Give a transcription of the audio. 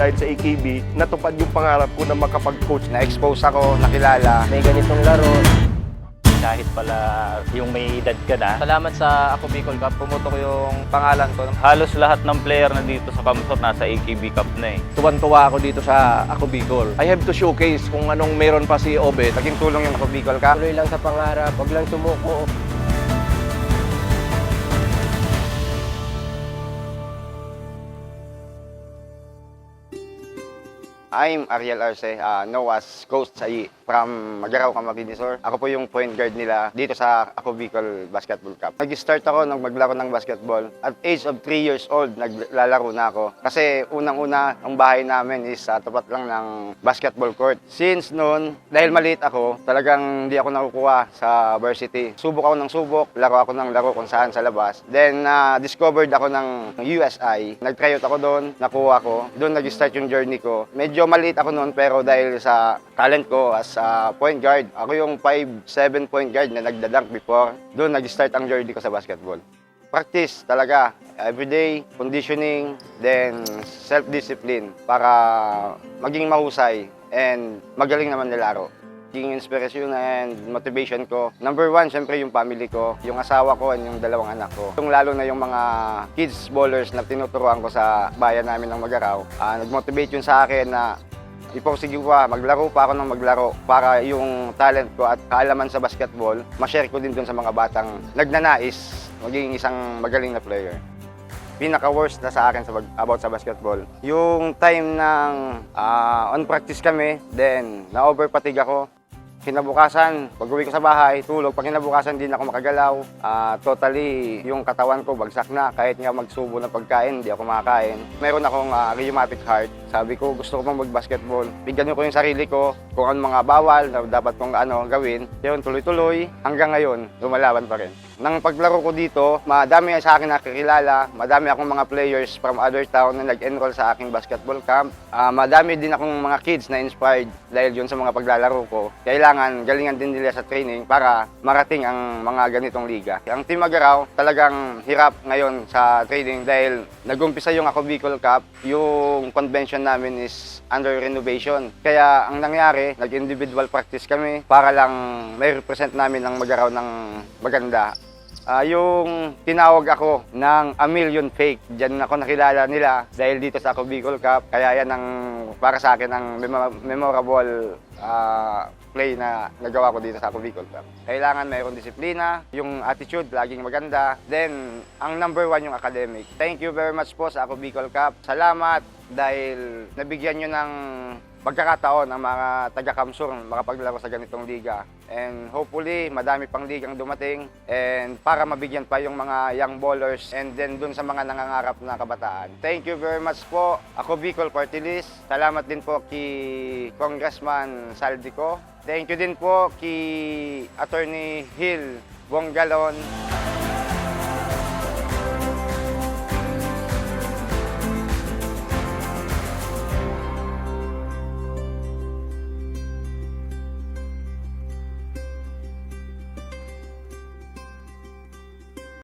dahil sa AKB, natupad yung pangarap ko na makapag-coach. Na-expose ako, nakilala. may ganitong laro. kahit pala yung may edad ka na. Salamat sa Ako Bicol Cup, pumutok yung pangalan ko. Halos lahat ng player na dito sa Kamsor nasa AKB Cup na eh. Tuwan-tuwa ako dito sa Ako Bicol. I have to showcase kung anong meron pa si Obet. Naging tulong yung ako Bicol Cup. Tuloy lang sa pangarap, wag lang sumuko. I'm Ariel Arce, uh, known as Coach Sai from Magaraw, Camarines. Ako po yung point guard nila dito sa Ako Basketball Cup. Nag-start ako nang maglaro ng basketball. At age of 3 years old, naglalaro na ako. Kasi unang-una, ang bahay namin is sa tapat lang ng basketball court. Since noon, dahil maliit ako, talagang hindi ako nakukuha sa varsity. Subok ako ng subok, laro ako ng laro kung saan sa labas. Then, na discovered ako ng USI. Nag-tryout ako doon, nakuha ko. Doon nag-start yung journey ko. Medyo maliit ako noon pero dahil sa talent ko as a point guard, ako yung 5'7 point guard na nagdadunk before. Doon nag-start ang journey ko sa basketball. Practice talaga, everyday, conditioning, then self-discipline para maging mahusay and magaling naman nilaro. Yung inspiration and motivation ko. Number one, syempre yung family ko, yung asawa ko, and yung dalawang anak ko. Yung lalo na yung mga kids ballers na tinuturuan ko sa bayan namin ng Magaraw. ah, nag-motivate yun sa akin na iporsige pa, maglaro pa ako ng maglaro para yung talent ko at kaalaman sa basketball, ma-share ko din dun sa mga batang nagnanais maging isang magaling na player pinaka-worst na sa akin sa about sa basketball. Yung time ng ah, on practice kami, then na-overpatig ako. Kinabukasan, pag uwi ko sa bahay, tulog. Pag kinabukasan, na ako makagalaw. Ah, totally, yung katawan ko bagsak na. Kahit nga magsubo ng pagkain, hindi ako makakain. Meron akong ah, rheumatic heart. Sabi ko, gusto ko pang mag-basketball. Bigyan ko yung sarili ko kung ano mga bawal na dapat kong ano, gawin. Yun, tuloy-tuloy. Hanggang ngayon, lumalaban pa rin. Nang paglaro ko dito, madami sa akin nakikilala, madami akong mga players from other town na nag-enroll sa aking basketball camp. Ah, madami din akong mga kids na inspired dahil yun sa mga paglalaro ko. Kailangan galingan din nila sa training para marating ang mga ganitong liga. Ang Team Agaraw talagang hirap ngayon sa training dahil nag-umpisa yung Ako Bicol Cup, yung convention namin is under renovation. Kaya ang nangyari, nag-individual practice kami para lang may represent namin ang Magaraw ng maganda. Ah, yung tinawag ako ng A Million Fake. Diyan ako nakilala nila dahil dito sa Ako Bicol Cup. Kaya yan ang para sa akin ang memo- memorable ah, play na nagawa ko dito sa Ako Bicol Cup. Kailangan mayroong disiplina, yung attitude laging maganda. Then, ang number one yung academic. Thank you very much po sa Ako Bicol Cup. Salamat dahil nabigyan nyo ng pagkakataon ang mga taga-Kamsur makapaglaro sa ganitong liga. And hopefully, madami pang ligang dumating and para mabigyan pa yung mga young ballers and then dun sa mga nangangarap na kabataan. Thank you very much po. Ako Bicol Party List. Salamat din po kay Congressman Saldico. Thank you din po kay Attorney Hill Bonggalon.